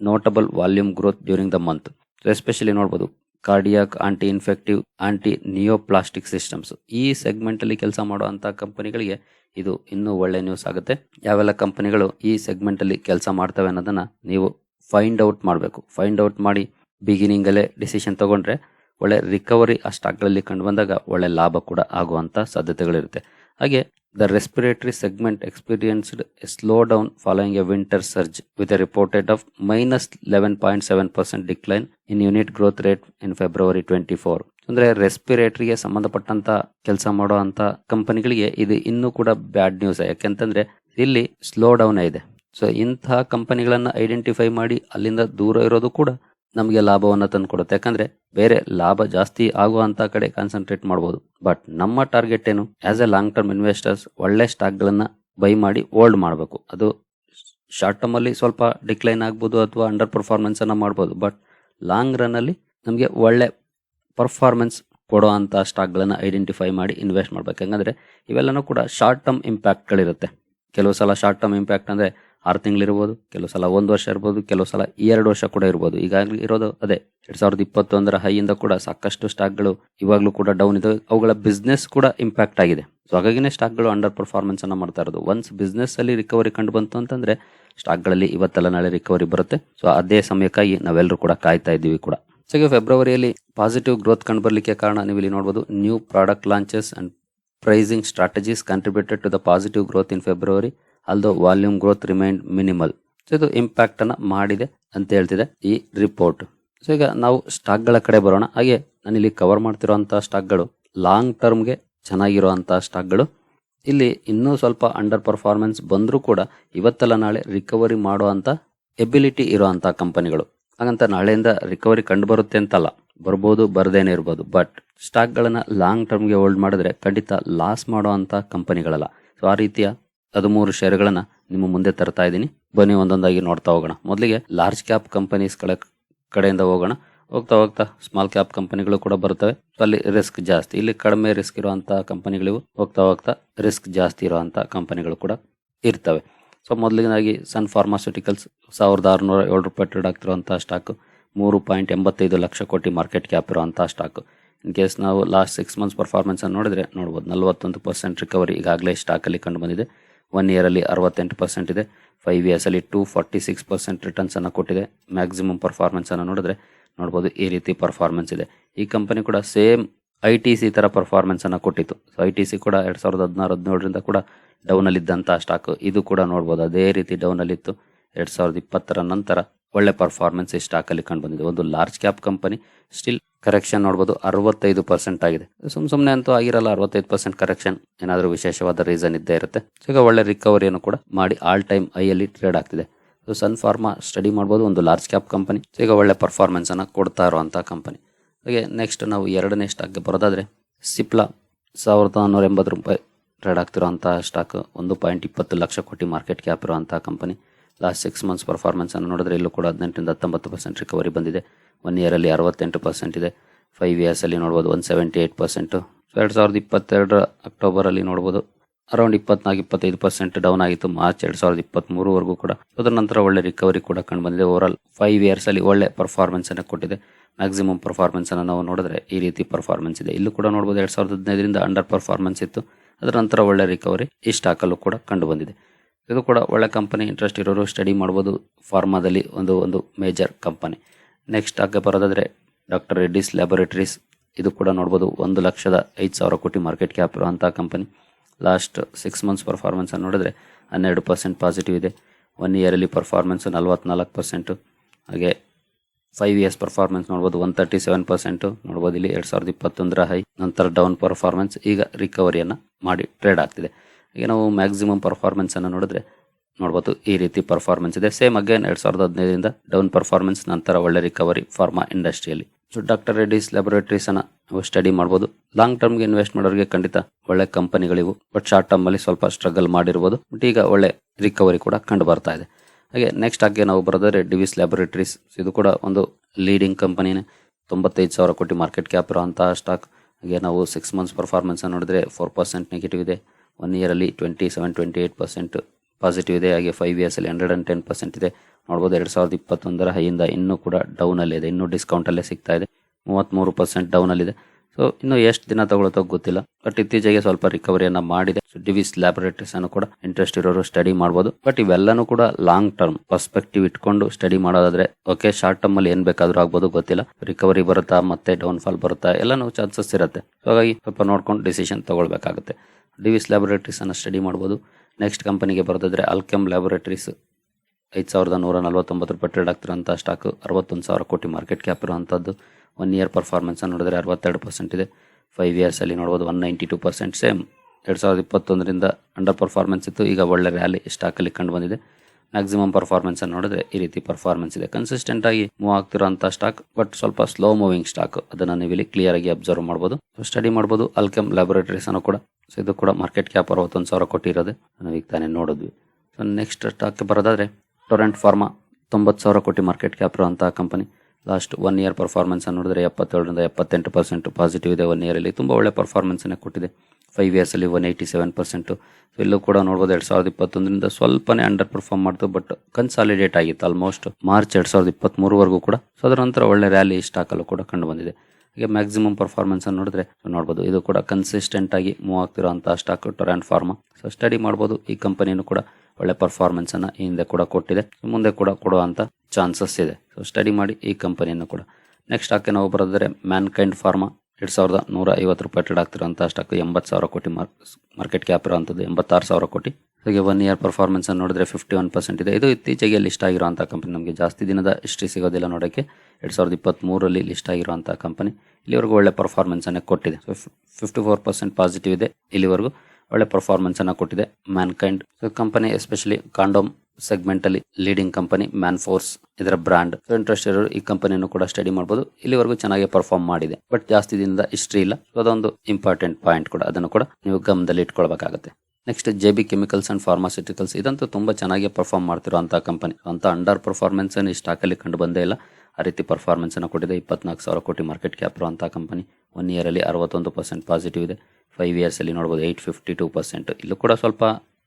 notable volume growth during the month. So especially ನೋಡ್ಬೋದು cardiac anti infective anti neoplastic systems ಈ ಸೆಗ್ಮೆಂಟಲ್ಲಿ ಕೆಲಸ ಮಾಡುವಂತ ಕಂಪನಿಗಳಿಗೆ ಇದು ಇನ್ನೂ ಒಳ್ಳೆ ನ್ಯೂಸ್ ಆಗುತ್ತೆ. ಯಾವೆಲ್ಲ ಕಂಪನಿಗಳು ಈ ಸೆಗ್ಮೆಂಟ್ ಅಲ್ಲಿ ಕೆಲಸ ಮಾಡ್ತವೆ ಅನ್ನೋದನ್ನ ನೀವು ಫೈಂಡ್ ಔಟ್ ಮಾಡಬೇಕು. ಫೈಂಡ್ ಔಟ್ ಮಾಡಿ ಬಿಗಿನಿಂಗ್ ಅಲ್ಲೇ ಡಿಸಿಷನ್ ತಗೊಂಡ್ರೆ ಒಳ್ಳೆ ರಿಕವರಿ ಆ ಸ್ಟಾಕ್ಗಳಲ್ಲಿ ಕಂಡು ಬಂದಾಗ ಒಳ್ಳೆ ಲಾಭ ಕೂಡ ಆಗುವಂತ ಸಾಧ್ಯತೆಗಳಿರುತ್ತೆ. ಹಾಗೆ The respiratory segment experienced a slowdown following a winter surge with a reported of minus 11.7% decline in unit growth rate in February 24. ಅಂದ್ರೆ ರೆಸ್ಪಿರೇಟರಿಗೆ ಸಂಬಂಧಪಟ್ಟಂತ ಕೆಲಸ ಮಾಡೋ ಅಂತ ಕಂಪನಿಗಳಿಗೆ ಇದು ಇನ್ನೂ ಕೂಡ ಬ್ಯಾಡ್ ನ್ಯೂಸ್ ಯಾಕೆಂತಂದ್ರೆ ಇಲ್ಲಿ ಸ್ಲೋ ಡೌನ್ ಇದೆ ಸೊ ಇಂತಹ ಕಂಪನಿಗಳನ್ನ ಐಡೆಂಟಿಫೈ ಮಾಡಿ ಅಲ್ಲಿಂದ ದೂರ ಇರೋದು ಕೂಡ ನಮಗೆ ಲಾಭವನ್ನು ತಂದು ಕೊಡುತ್ತೆ ಯಾಕಂದ್ರೆ ಬೇರೆ ಲಾಭ ಜಾಸ್ತಿ ಆಗುವಂತ ಕಡೆ ಕಾನ್ಸಂಟ್ರೇಟ್ ಮಾಡಬಹುದು ಬಟ್ ನಮ್ಮ ಟಾರ್ಗೆಟ್ ಏನು? As a long term investors ಒಳ್ಳೆ ಸ್ಟಾಕ್ ಗಳನ್ನ ಬೈ ಮಾಡಿ ಹೋಲ್ಡ್ ಮಾಡಬೇಕು. ಅದು ಶಾರ್ಟ್ ಟರ್ಮ್ ಅಲ್ಲಿ ಸ್ವಲ್ಪ ಡಿಕ್ಲೈನ್ ಆಗ್ಬೋದು ಅಥವಾ ಅಂಡರ್ ಪರ್ಫಾರ್ಮೆನ್ಸನ್ನು ಮಾಡ್ಬೋದು. ಬಟ್ ಲಾಂಗ್ ರನ್ ಅಲ್ಲಿ ನಮಗೆ ಒಳ್ಳೆ ಪರ್ಫಾರ್ಮೆನ್ಸ್ ಕೊಡೋ ಅಂಥ ಸ್ಟಾಕ್ ಗಳನ್ನ ಐಡೆಂಟಿಫೈ ಮಾಡಿ ಇನ್ವೆಸ್ಟ್ ಮಾಡ್ಬೇಕು. ಯಾಕಂದರೆ ಇವೆಲ್ಲನೂ ಕೂಡ ಶಾರ್ಟ್ ಟರ್ಮ್ ಇಂಪ್ಯಾಕ್ಟ್ ಗಳಿರುತ್ತೆ. ಕೆಲವು ಸಲ ಶಾರ್ಟ್ ಟರ್ಮ್ ಇಂಪ್ಯಾಕ್ಟ್ ಅಂದ್ರೆ ಆರು ತಿಂಗಳಿರ್ಬೋದು ಕೆಲವು ಸಲ ಒಂದು ವರ್ಷ ಇರ್ಬೋದು, ಕೆಲವು ಸಲ ಎರಡು ವರ್ಷ ಕೂಡ ಇರ್ಬೋದು. ಈಗಾಗಲೇ ಇರೋದು ಅದೇ, ಎರಡ್ ಸಾವಿರದ ಇಪ್ಪತ್ತೊಂದರ ಹೈಯಿಂದ ಕೂಡ ಸಾಕಷ್ಟು ಸ್ಟಾಕ್ಗಳು ಇವಾಗಲೂ ಕೂಡ ಡೌನ್ ಇದೆ. ಅವುಗಳ ಬಿಸ್ನೆಸ್ ಕೂಡ ಇಂಪ್ಯಾಕ್ಟ್ ಆಗಿದೆ. ಸೊ ಹಾಗಾಗಿನೇ ಸ್ಟಾಕ್ಗಳು ಅಂಡರ್ ಪರ್ಫಾರ್ಮೆನ್ಸ್ ಅನ್ನು ಮಾಡ್ತಾ ಇರೋದು. ಒನ್ಸ್ ಬಿಸ್ನೆಸ್ ಅಲ್ಲಿ ರಿಕವರಿ ಕಂಡು ಬಂತು ಅಂತಂದ್ರೆ ಸ್ಟಾಕ್ಗಳಲ್ಲಿ ಇವತ್ತೆಲ್ಲ ನಾಳೆ ರಿಕವರಿ ಬರುತ್ತೆ. ಸೊ ಅದೇ ಸಮಯಕ್ಕಾಗಿ ನಾವೆಲ್ಲರೂ ಕೂಡ ಕಾಯ್ತಾ ಇದ್ದೀವಿ ಕೂಡ. ಸೊ ಫೆಬ್ರವರಿಯಲ್ಲಿ ಪಾಸಿಟಿವ್ ಗ್ರೋತ್ ಕಂಡು ಬರಲಿಕ್ಕೆ ಕಾರಣ ನೀವು ಇಲ್ಲಿ ನೋಡಬಹುದು new product launches and pricing strategies contributed to the positive growth in February although volume growth remained minimal so ಇದು ಇಂಪ್ಯಾಕ್ಟ್ ಅನ್ನ ಮಾಡಿದೆ ಅಂತ ಹೇಳ್ತಿದೆ ಈ ರಿಪೋರ್ಟ್ ಸೊ ಈಗ ನಾವು ಸ್ಟಾಕ್ಗಳ ಕಡೆ ಬರೋಣ. ಹಾಗೆ ನಾನು ಇಲ್ಲಿ ಕವರ್ ಮಾಡ್ತಿರುವಂತಹ ಸ್ಟಾಕ್ಗಳು ಲಾಂಗ್ ಟರ್ಮ್ಗೆ ಚೆನ್ನಾಗಿರುವಂತಹ ಸ್ಟಾಕ್ಗಳು ಇಲ್ಲಿ ಇನ್ನೂ ಸ್ವಲ್ಪ ಅಂಡರ್ ಪರ್ಫಾರ್ಮೆನ್ಸ್ ಬಂದರೂ ಕೂಡ ಇವತ್ತೆಲ್ಲ ನಾಳೆ ರಿಕವರಿ ಮಾಡುವಂಥ ಎಬಿಲಿಟಿ ಇರುವಂಥ ಕಂಪನಿಗಳು ಹಾಗಂತ ನಾಳೆಯಿಂದ ರಿಕವರಿ ಕಂಡು ಬರುತ್ತೆ ಅಂತಲ್ಲ, ಬರ್ಬೋದು, ಬರದೇನೆ ಇರ್ಬೋದು. ಬಟ್ ಸ್ಟಾಕ್ಗಳನ್ನು ಲಾಂಗ್ ಟರ್ಮ್ಗೆ ಹೋಲ್ಡ್ ಮಾಡಿದ್ರೆ ಖಂಡಿತ ಲಾಸ್ ಮಾಡುವಂಥ ಕಂಪನಿಗಳಲ್ಲ ಸೊ ಆ ರೀತಿಯ ಹದಿಮೂರು ಶೇರ್ಗಳನ್ನ ನಿಮ್ಮ ಮುಂದೆ ತರ್ತಾ ಇದ್ದೀನಿ. ಬನ್ನಿ ಒಂದೊಂದಾಗಿ ನೋಡ್ತಾ ಹೋಗೋಣ. ಮೊದಲಿಗೆ ಲಾರ್ಜ್ ಕ್ಯಾಪ್ ಕಂಪನೀಸ್ ಕಡೆ ಕಡೆಯಿಂದ ಹೋಗೋಣ. ಹೋಗ್ತಾ ಹೋಗ್ತಾ ಸ್ಮಾಲ್ ಕ್ಯಾಪ್ ಕಂಪನಿಗಳು ಕೂಡ ಬರ್ತವೆ ಅಲ್ಲಿ ರಿಸ್ಕ್ ಜಾಸ್ತಿ. ಇಲ್ಲಿ ಕಡಿಮೆ ರಿಸ್ಕ್ ಇರುವಂತಹ ಕಂಪನಿಗಳಿವು ಹೋಗ್ತಾ ಹೋಗ್ತಾ ರಿಸ್ಕ್ ಜಾಸ್ತಿ ಇರುವಂತಹ ಕಂಪನಿಗಳು ಕೂಡ ಇರ್ತವೆ. ಸೊ ಮೊದಲಿನಾಗಿ ಸನ್ ಫಾರ್ಮಾಸ್ಯೂಟಿಕಲ್ಸ್ ಸಾವಿರದ ಆರುನೂರ ಏಳು ರೂಪಾಯಿ ಟ್ರೇಡ್ ಆಗ್ತಿರುವಂತಹ ಸ್ಟಾಕ್ ಮೂರು ಪಾಯಿಂಟ್ ಎಂಬತ್ತೈದು ಲಕ್ಷ ಕೋಟಿ ಮಾರ್ಕೆಟ್ ಕ್ಯಾಪ್ ಇರುವಂತಹ ಸ್ಟಾಕ್ ಇನ್ ಕೇಸ್ ನಾವು ಲಾಸ್ಟ್ ಸಿಕ್ಸ್ ಮಂತ್ಸ್ ಪರ್ಫಾರ್ಮೆನ್ಸ್ ಅನ್ನು ನೋಡಿದ್ರೆ ನೋಡ್ಬೋದು. ನಲವತ್ತೊಂದು ಪರ್ಸೆಂಟ್ ರಿಕವರಿ ಈಗಾಗಲೇ ಸ್ಟಾಕಲ್ಲಿ ಕಂಡು ಬಂದಿದೆ. ಒನ್ ಇಯರಲ್ಲಿ ಅರವತ್ತೆಂಟು ಪರ್ಸೆಂಟ್ ಇದೆ. ಫೈವ್ ಇಯರ್ಸಲ್ಲಿ ಟೂ ಫಾರ್ಟಿ ಸಿಕ್ಸ್ ಪರ್ಸೆಂಟ್ ರಿಟರ್ನ್ಸನ್ನು ಕೊಟ್ಟಿದೆ. ಮ್ಯಾಕ್ಸಿಮಮ್ ಪರ್ಫಾರ್ಮೆನ್ಸನ್ನು ನೋಡಿದ್ರೆ ನೋಡ್ಬೋದು ಈ ರೀತಿ ಪರ್ಫಾರ್ಮೆನ್ಸ್ ಇದೆ. ಈ ಕಂಪನಿ ಕೂಡ ಸೇಮ್ ಐ ಟಿ ಸಿ ಥರ ಪರ್ಫಾರ್ಮೆನ್ಸನ್ನು ಕೊಟ್ಟಿತ್ತು. ಸೊ ಐ ಟಿ ಸಿ ಕೂಡ ಎರಡು ಸಾವಿರದ ಹದಿನಾರು ಹದಿನೇಳರಿಂದ ಕೂಡ ಡೌನಲ್ಲಿದ್ದಂಥ ಸ್ಟಾಕ್ ಇದು ಕೂಡ ನೋಡ್ಬೋದು. ಅದೇ ರೀತಿ ಡೌನಲ್ಲಿತ್ತು ಎರಡ್ ಸಾವಿರದ ಇಪ್ಪತ್ತರ ನಂತರ ಒಳ್ಳೆ ಪರ್ಫಾರ್ಮೆನ್ಸ್ ಈ ಸ್ಟಾಕಲ್ಲಿ ಕಂಡು ಬಂದಿದೆ ಒಂದು large cap company still correction ನೋಡಬಹುದು ಅರವತ್ತೈದು ಪರ್ಸೆಂಟ್ ಆಗಿದೆ. ಸುಮ್ ಸುಮ್ಮನೆ ಅಂತೂ ಆಗಿರಲ್ಲ, ಅರವತ್ತೈದು ಪರ್ಸೆಂಟ್ ಕರೆಕ್ಷನ್ ಏನಾದರೂ ವಿಶೇಷವಾದ ರೀಸನ್ ಇದ್ದೇ ಇರುತ್ತೆ. ಸೊ ಈಗ ಒಳ್ಳೆ ರಿಕವರಿಯನ್ನು ಕೂಡ ಮಾಡಿ ಆಲ್ ಟೈಮ್ ಐ ಅಲ್ಲಿ ಟ್ರೇಡ್ ಆಗ್ತಿದೆ. ಸೊ ಸನ್ ಫಾರ್ಮಾ ಸ್ಟಡಿ ಮಾಡ್ಬೋದು, ಒಂದು ಲಾರ್ಜ್ ಕ್ಯಾಪ್ ಕಂಪನಿ ಸೊ ಈಗ ಒಳ್ಳೆ ಪರ್ಫಾರ್ಮೆನ್ಸನ್ನು ಕೊಡ್ತಾ ಇರುವಂತ ಕಂಪನಿ ಹಾಗೆ ನೆಕ್ಸ್ಟ್ ನಾವು ಎರಡನೇ ಸ್ಟಾಕ್ಗೆ ಬರೋದಾದರೆ ಸಿಪ್ಲಾ ಸಾವಿರದ ನಾನ್ನೂರ ಎಂಬತ್ತು ರೂಪಾಯಿ ಟ್ರೇಡ್ ಆಗ್ತಿರೋಂಥ ಸ್ಟಾಕ್ ಒಂದು ಪಾಯಿಂಟ್ ಇಪ್ಪತ್ತು ಲಕ್ಷ ಕೋಟಿ ಮಾರ್ಕೆಟ್ ಕ್ಯಾಪ್ ಇರುವಂಥ company last six months performance ಅನ್ನು ನೋಡಿದ್ರೆ ಇಲ್ಲೂ ಕೂಡ ಹದಿನೆಂಟರಿಂದ ಹತ್ತೊಂಬತ್ತು ಪರ್ಸೆಂಟ್ ರಿಕವರಿ ಬಂದಿದೆ. ಒನ್ ಇಯರಲ್ಲಿ ಅರವತ್ತೆಂಟು ಪರ್ಸೆಂಟ್ ಇದೆ. ಫೈವ್ ಇಯರ್ಸಲ್ಲಿ ನೋಡ್ಬೋದು ಒನ್ ಸೆವೆಂಟಿ ಏಯ್ಟ್ ಪರ್ಸೆಂಟು ಎರಡು ಸಾವಿರದ ಇಪ್ಪತ್ತೆರಡರ ಅಕ್ಟೋಬರಲ್ಲಿ ನೋಡ್ಬೋದು ಅರೌಂಡ್ ಇಪ್ಪತ್ನಾಲ್ಕು, ಇಪ್ಪತ್ತೈದು ಪರ್ಸೆಂಟ್ ಡೌನ್ ಆಗಿತ್ತು. ಮಾರ್ಚ್ ಎರಡು ಸಾವಿರದ ಇಪ್ಪತ್ತ್ಮೂರುವರೆಗೂ ಕೂಡ. ಅದರ ನಂತರ ಒಳ್ಳೆ ರಿಕವರಿ ಕೂಡ ಕಂಡು ಬಂದಿದೆ. ಓವರಾಲ್ ಫೈವ್ ಇಯರ್ಸಲ್ಲಿ ಒಳ್ಳೆ ಪರ್ಫಾರ್ಮೆನ್ಸನ್ನು ಕೊಟ್ಟಿದೆ. ಮ್ಯಾಕ್ಸಿಮಮ್ ಪರ್ಫಾರ್ಮೆನ್ಸನ್ನು ನಾವು ನೋಡಿದ್ರೆ ಈ ರೀತಿ ಪರ್ಫಾರ್ಮೆನ್ಸ್ ಇದೆ. ಇಲ್ಲೂ ಕೂಡ ನೋಡ್ಬೋದು ಎರಡು ಸಾವಿರದ ಹದಿನೈದರಿಂದ ಅಂಡರ್ ಪರ್ಫಾರ್ಮೆನ್ಸ್ ಇತ್ತು. ಅದರ ನಂತರ ಒಳ್ಳೆ ರಿಕವರಿ ಈ ಸ್ಟಾಕಲ್ಲೂ ಕೂಡ ಕಂಡು ಬಂದಿದೆ. ಇದು ಕೂಡ ಒಳ್ಳೆ ಕಂಪನಿ ಇಂಟ್ರೆಸ್ಟ್ ಇರೋರು ಸ್ಟಡಿ ಮಾಡ್ಬೋದು. ಫಾರ್ಮಾದಲ್ಲಿ ಒಂದು ಒಂದು ಮೇಜರ್ ಕಂಪನಿ ನೆಕ್ಸ್ಟ್ ಹಾಗೆ ಬರೋದಾದರೆ ಡಾಕ್ಟರ್ ರೆಡ್ಡಿಸ್ ಲ್ಯಾಬೊರೇಟರೀಸ್ ಇದು ಕೂಡ ನೋಡ್ಬೋದು ಒಂದು ಲಕ್ಷದ ಐದು ಸಾವಿರ ಕೋಟಿ ಮಾರ್ಕೆಟ್ ಕ್ಯಾಪ್ ಇರುವಂಥ company last six months performance ನೋಡಿದ್ರೆ ಹನ್ನೆರಡು ಪರ್ಸೆಂಟ್ ಪಾಸಿಟಿವ್ ಇದೆ. ಒನ್ ಇಯರಲ್ಲಿ ಪರ್ಫಾರ್ಮೆನ್ಸ್ ನಲ್ವತ್ನಾಲ್ಕು ಪರ್ಸೆಂಟು ಹಾಗೆ ಫೈವ್ ಇಯರ್ಸ್ ಪರ್ಫಾರ್ಮೆನ್ಸ್ ನೋಡ್ಬೋದು ಒನ್ ತರ್ಟಿ ಸೆವೆನ್ ಪರ್ಸೆಂಟು ನೋಡ್ಬೋದು ಇಲ್ಲಿ ಎರಡು ಸಾವಿರದ ಇಪ್ಪತ್ತೊಂದರ ಹೈ ನಂತರ ಡೌನ್ ಪರ್ಫಾರ್ಮೆನ್ಸ್ ಈಗ ರಿಕವರಿಯನ್ನು ಮಾಡಿ ಟ್ರೇಡ್ ಆಗ್ತಿದೆ. ಈಗ ನಾವು ಮ್ಯಾಕ್ಸಿಮಮ್ ಪರ್ಫಾರ್ಮೆನ್ಸನ್ನು ನೋಡಿದ್ರೆ ನೋಡ್ಬೋದು ಈ ರೀತಿ ಪರ್ಫಾರ್ಮೆನ್ಸ್ ಇದೆ. ಸೇಮ್ ಅಗೇನ್ ಎರಡು ಸಾವಿರದ ಹದಿನೈದರಿಂದ ಡೌನ್ ಪರ್ಫಾರ್ಮೆನ್ಸ್ ನಂತರ ಒಳ್ಳೆ ರಿಕವರಿ ಫಾರ್ಮಾ ಇಂಡಸ್ಟ್ರಿಯಲ್ಲಿ ಸೊ ಡಾಕ್ಟರ್ ರೆಡ್ಡಿಸ್ ಲ್ಯಾಬೊರೇಟರೀಸ್ ಅನ್ನ ನಾವು ಸ್ಟಡಿ ಮಾಡ್ಬೋದು. ಲಾಂಗ್ ಟರ್ಮ್ಗೆ ಇನ್ವೆಸ್ಟ್ ಮಾಡೋರಿಗೆ ಖಂಡಿತ ಒಳ್ಳೆ ಕಂಪನಿಗಳಿವು ಬಟ್ ಶಾರ್ಟ್ ಟರ್ಮಲ್ಲಿ ಸ್ವಲ್ಪ ಸ್ಟ್ರಗಲ್ ಮಾಡಿರ್ಬೋದು. ಬಟ್ ಈಗ ಒಳ್ಳೆ ರಿಕವರಿ ಕೂಡ ಕಂಡು ಬರ್ತಾ ಇದೆ. ಹಾಗೆ ನೆಕ್ಸ್ಟ್ ಹಾಗೆ ನಾವು ಬರೋದಾದ್ರೆ ಡಿವಿಸ್ ಲ್ಯಾಬೊರೇಟರೀಸ್ ಇದು ಕೂಡ ಒಂದು ಲೀಡಿಂಗ್ ಕಂಪನಿನೇ ತೊಂಬತ್ತೈದು ಸಾವಿರ ಕೋಟಿ ಮಾರ್ಕೆಟ್ ಕ್ಯಾಪ್ ಇರುವಂತಹ ಸ್ಟಾಕ್ ಹಾಗೆ ನಾವು ಸಿಕ್ಸ್ ಮಂತ್ಸ್ ಪರ್ಫಾರ್ಮೆನ್ಸ್ ನೋಡಿದ್ರೆ ಫೋರ್ ಪರ್ಸೆಂಟ್ ನೆಗೆಟಿವ್ ಇದೆ. One ಇಯರಲ್ಲಿ twenty seven twenty eight percent positive ಇದೆ. ಹಾಗೆ ಫೈವ್ ಇಯರ್ಸಲ್ಲಿ ಹಂಡ್ರೆಡ್ ಆ್ಯಂಡ್ ಟೆನ್ ಪರ್ಸೆಂಟ್ ಇದೆ. ನೋಡ್ಬೋದು ಎರಡು ಸಾವಿರದ ಇಪ್ಪತ್ತೊಂದರ ಹೈಯಿಂದ ಇನ್ನೂ ಕೂಡ ಡೌನಲ್ಲಿದೆ ಇನ್ನೂ ಡಿಸ್ಕೌಂಟಲ್ಲೇ ಸಿಗ್ತಾ ಇದೆ. ಮೂವತ್ತ್ಮೂರು ಪರ್ಸೆಂಟ್ ಡೌನಲ್ಲಿದೆ ಸೊ ಇನ್ನು ಎಷ್ಟು ದಿನ ತಗೊಳುತ್ತೋ ಗೊತ್ತಿಲ್ಲ. ಬಟ್ ಇತ್ತೀಚೆಗೆ ಸ್ವಲ್ಪ ರಿಕವರಿಯನ್ನು ಮಾಡಿದೆ. ಡಿವಿಸ್ ಲ್ಯಾಬೊರೇಟರೀಸ್ ಅನ್ನು ಕೂಡ ಇಂಟ್ರೆಸ್ಟ್ ಇರೋರು ಸ್ಟಡಿ ಮಾಡ್ಬೋದು. ಬಟ್ ಇವೆಲ್ಲನೂ ಕೂಡ ಲಾಂಗ್ ಟರ್ಮ್ ಪರ್ಸ್ಪೆಕ್ಟಿವ್ ಇಟ್ಕೊಂಡು ಸ್ಟಡಿ ಮಾಡೋದಾದ್ರೆ ಓಕೆ ಶಾರ್ಟ್ ಟರ್ಮ್ ಅಲ್ಲಿ ಬೇಕಾದರೂ ಆಗ್ಬೋದು, ಗೊತ್ತಿಲ್ಲ. ರಿಕವರಿ ಬರುತ್ತಾ? ಮತ್ತೆ ಡೌನ್ ಫಾಲ್ ಬರುತ್ತಾ? ಎಲ್ಲನೂ ಚಾನ್ಸಸ್ ಇರುತ್ತೆ. ಹಾಗಾಗಿ ಸ್ವಲ್ಪ ನೋಡ್ಕೊಂಡು ಡಿಸಿಷನ್ ತಗೊಳ್ಬೇಕಾಗುತ್ತೆ. ಡಿವಿಸ್ ಲ್ಯಾಬೊರೇಟ್ರೀಸನ್ನು ಸ್ಟಡಿ ಮಾಡ್ಬೋದು. ನೆಕ್ಸ್ಟ್ ಕಂಪನಿಗೆ ಬರೋದಾದರೆ ಅಲ್ಕೆಮ್ ಲ್ಯಾಬೊರೇಟ್ರೀಸ್ ಐದು ಸಾವಿರದ ನೂರ ನಲವತ್ತೊಂಬತ್ತು ರೂಪಾಯಿ ಟ್ರೇಡ್ ಆಗ್ತಿರೋಂಥ ಸ್ಟಾಕ್ ಅರವತ್ತೊಂದು ಸಾವಿರ ಕೋಟಿ ಮಾರ್ಕೆಟ್ ಕ್ಯಾಪ್ ಇರುವಂಥದ್ದು ಒನ್ ಇಯರ್ ಪರ್ಫಾರ್ಮೆನ್ಸನ್ನು ನೋಡಿದ್ರೆ ಅರವತ್ತೆರಡು ಪರ್ಸೆಂಟ್ ಇದೆ. ಫೈವ್ ಇಯರ್ಸಲ್ಲಿ ನೋಡ್ಬೋದು one ninety two percent same ಎರಡು ಸಾವಿರದ ಇಪ್ಪತ್ತೊಂದರಿಂದ ಅಂಡರ್ ಪರ್ಫಾರ್ಮೆನ್ಸ್ ಇತ್ತು. ಈಗ ಒಳ್ಳೆ ರ್ಯಾಲಿ ಸ್ಟಾಕಲ್ಲಿ ಕಂಡು ಬಂದಿದೆ. ಮ್ಯಾಕ್ಸಿಮಮ್ ಪರ್ಫಾರ್ಮೆನ್ಸ್ ನೋಡಿದ್ರೆ ಈ ರೀತಿ ಪರ್ಫಾರ್ಮೆನ್ಸ್ ಇದೆ. ಕನ್ಸಿಸ್ಟೆಂಟ್ ಆಗಿ ಮೂವ್ ಆಗ್ತಿರೋಂಥ ಸ್ಟಾಕ್ ಬಟ್ ಸ್ವಲ್ಪ ಸ್ಲೋ ಮೂವಿಂಗ್ ಸ್ಟಾಕ್ ಅದನ್ನು ನೀವು ಇಲ್ಲಿ ಕ್ಲಿಯರ್ ಆಗಿ ಅಬ್ಸರ್ವ್ ಮಾಡಬಹುದು ಸ್ಟಡಿ ಮಾಡಬಹುದು ಅಲ್ಕೆಮ್ ಲ್ಯಾಬೊರೇಟರೀಸ್ ಅನ್ನು ಕೂಡ ಸೊ ಇದು ಕೂಡ ಮಾರ್ಕೆಟ್ ಕ್ಯಾಪ್ ಅರವತ್ತೊಂದು ಸಾವಿರ ಕೊಟ್ಟಿರೋದು. ನಾವೀಗ ತಾನೇ ನೋಡಿದ್ವಿ. ಸೊ ನೆಕ್ಸ್ಟ್ ಸ್ಟಾಕ್ ಬರೋದಾದ್ರೆ ಟೊರೆಂಟ್ ಫಾರ್ಮಾ ತೊಂಬತ್ತು ಸಾವಿರ ಕೋಟಿ ಮಾರ್ಕೆಟ್ ಕ್ಯಾಪ್ ಇರುವಂತಹ company last one year performance ನೋಡಿದ್ರೆ ಎಪ್ಪತ್ತೇಳರಿಂದ ಎಪ್ಪತ್ತೆಂಟು ಪರ್ಸೆಂಟ್ ಪಾಸಿಟಿವ್ ಇದೆ. ಒನ್ ಇಯರಲ್ಲಿ ತುಂಬ ಒಳ್ಳೆ ಪರ್ಫಾರ್ಮೆನ್ಸ್ ಅನ್ನು ಕೊಟ್ಟಿದೆ. ಫೈವ್ ಇಯರ್ಸಲ್ಲಿ ಒನ್ ಏಯ್ಟಿ ಸೆವೆನ್ ಪರ್ಸೆಂಟು ಇಲ್ಲೂ ಕೂಡ ನೋಡ್ಬೋದು ಎರಡು ಸಾವಿರದ ಇಪ್ಪತ್ತೊಂದರಿಂದ ಸ್ವಲ್ಪನೇ ಅಂಡರ್ ಪರ್ಫಾರ್ಮ್ ಮಾಡ್ತು ಬಟ್ ಕನ್ಸಾಲಿಡೇಟ್ ಆಗಿತ್ತು ಆಲ್ಮೋಸ್ಟ್ ಮಾರ್ಚ್ ಎರಡು ಸಾವಿರದ ಇಪ್ಪತ್ತ್ಮೂರವರೆಗೂ ಕೂಡ. ಸೊ ಅದರ ನಂತರ ಒಳ್ಳೆ ರ್ಯಾಲಿ ಸ್ಟಾಕಲ್ಲೂ ಕೂಡ ಕಂಡು ಬಂದಿದೆ. ಹಾಗೆ ಮ್ಯಾಕ್ಸಿಮಮ್ ಪರ್ಫಾರ್ಮೆನ್ಸ್ ಅನ್ನು ನೋಡಿದ್ರೆ ನೋಡ್ಬೋದು. ಇದು ಕೂಡ ಕನ್ಸಿಸ್ಟೆಂಟ್ ಆಗಿ move ಆಗ್ತಿರೋಂಥ stock Torrent pharma so study ಮಾಡ್ಬೋದು. ಈ ಕಂಪನಿನೂ ಕೂಡ ಒಳ್ಳೆ ಪರ್ಫಾರ್ಮೆನ್ಸ್ ಅನ್ನ ಈ ಹಿಂದೆ ಕೂಡ ಕೊಟ್ಟಿದೆ. ಮುಂದೆ ಕೂಡ ಕೊಡುವಂತ ಚಾನ್ಸಸ್ ಇದೆ. ಸೊ ಸ್ಟಡಿ ಮಾಡಿ ಈ ಕಂಪನಿಯನ್ನು ಕೂಡ. ನೆಕ್ಸ್ಟ್ ಸ್ಟಾಕ್ ನಾವು ಬರೋದಾದ್ರೆ ಮ್ಯಾನ್ ಕೈಂಡ್ ಫಾರ್ಮಾ ಎರಡ್ ಸಾವಿರದ ನೂರ ಐವತ್ತು ರೂಪಾಯಿ ಟ್ರೇಡ್ ಆಗ್ತಿರೋಂಥ ಸ್ಟಾಕ್ ಎಂಬತ್ತು ಸಾವಿರ ಕೋಟಿ ಮಾರ್ಕೆಟ್ ಕ್ಯಾಪ್ ಇರುವಂಥದ್ದು ಎಂಬತ್ತಾರು ಸಾವಿರ ಕೋಟಿ. ಹಾಗೆ ಒನ್ ಇಯರ್ ಪರ್ಫಾರ್ಮೆನ್ಸ್ ಅನ್ನು ನೋಡಿದ್ರೆ ಫಿಫ್ಟಿ ಒನ್ ಪರ್ಸೆಂಟ್ ಇದೆ. ಇದು ಇತ್ತೀಚೆಗೆ ಲಿಸ್ಟ್ ಆಗಿರುವಂಥ ಕಂಪನಿ ನಮಗೆ ಜಾಸ್ತಿ ದಿನದ ಹಿಸ್ಟ್ರಿ ಸಿಗೋದಿಲ್ಲ ನೋಡೋಕ್ಕೆ ಎರಡು ಸಾವಿರದ ಇಪ್ಪತ್ತ್ಮೂರರಲ್ಲಿ ಲಿಸ್ಟ್ ಆಗಿರುವಂಥ ಕಂಪನಿ ಇಲ್ಲಿವರೆಗೂ ಒಳ್ಳೆ ಪರ್ಫಾರ್ಮೆನ್ಸ್ ಅನ್ನು ಕೊಟ್ಟಿದೆ. So fifty four percent positive ಇದೆ ಇಲ್ಲಿವರೆಗೂ. ಒಳ್ಳೆ ಪರ್ಫಾರ್ಮೆನ್ಸನ್ನು ಕೊಟ್ಟಿದೆ Mankind so company especially condom segment ಅಲ್ಲಿ ಲೀಡಿಂಗ್ ಕಂಪನಿ ಮ್ಯಾನ್ ಫೋರ್ಸ್ ಇದರ ಬ್ರಾಂಡ್ ಸೊ ಇಂಟ್ರೆಸ್ಟ್ ಇರೋರು ಈ ಕಂಪನಿಯನ್ನು ಕೂಡ ಸ್ಟಡಿ ಮಾಡಬಹುದು ಇಲ್ಲಿವರೆಗೂ ಚೆನ್ನಾಗಿ ಪರ್ಫಾರ್ಮ್ ಮಾಡಿದೆ. ಬಟ್ ಜಾಸ್ತಿ ದಿನದ ಹಿಸ್ಟ್ರಿ ಇಲ್ಲ. ಸೊ ಅದೊಂದು ಇಂಪಾರ್ಟೆಂಟ್ ಪಾಯಿಂಟ್ ಕೂಡ. ಅದನ್ನು ಕೂಡ ನೀವು ಗಮನದಲ್ಲಿ ಇಟ್ಕೊಳ್ಬೇಕಾಗುತ್ತೆ. Next J B chemicals and pharmaceuticals ಇದಂತೂ ತುಂಬಾ ಚೆನ್ನಾಗಿ ಪರ್ಫಾರ್ಮ್ ಮಾಡ್ತಿರುವಂತಹ ಕಂಪನಿ ಅಂತ ಅಂಡರ್ ಪರ್ಫಾರ್ಮೆನ್ಸ್ ಈ ಸ್ಟಾಕ್ ಅಲ್ಲಿ ಕಂಡು ಬಂದೇ ಇಲ್ಲ. ಆ ರೀತಿ ಪರ್ಫಾರ್ಮೆನ್ಸ್ ಅನ್ನು ಕೊಟ್ಟಿದೆ. ಇಪ್ಪತ್ನಾಲ್ಕು ಸಾವಿರ ಕೋಟಿ ಮಾರ್ಕೆಟ್ ಕ್ಯಾಪ್ ಇರುವಂತಹ ಕಂಪನಿ ಒನ್ ಇಯರ್ ಅಲ್ಲಿ ಅರವತ್ತೊಂದು ಪರ್ಸೆಂಟ್ ಪಾಸಿಟಿವ್ ಇದೆ. ಫೈವ್ ಇಯರ್ಸ್ ಅಲ್ಲಿ ನೋಡಬಹುದು ಏಟ್ ಫಿಫ್ಟಿ ಟೂ ಪರ್ಸೆಂಟ್ ಇಲ್ಲೂ ಕೂಡ ಸ್ವಲ್ಪ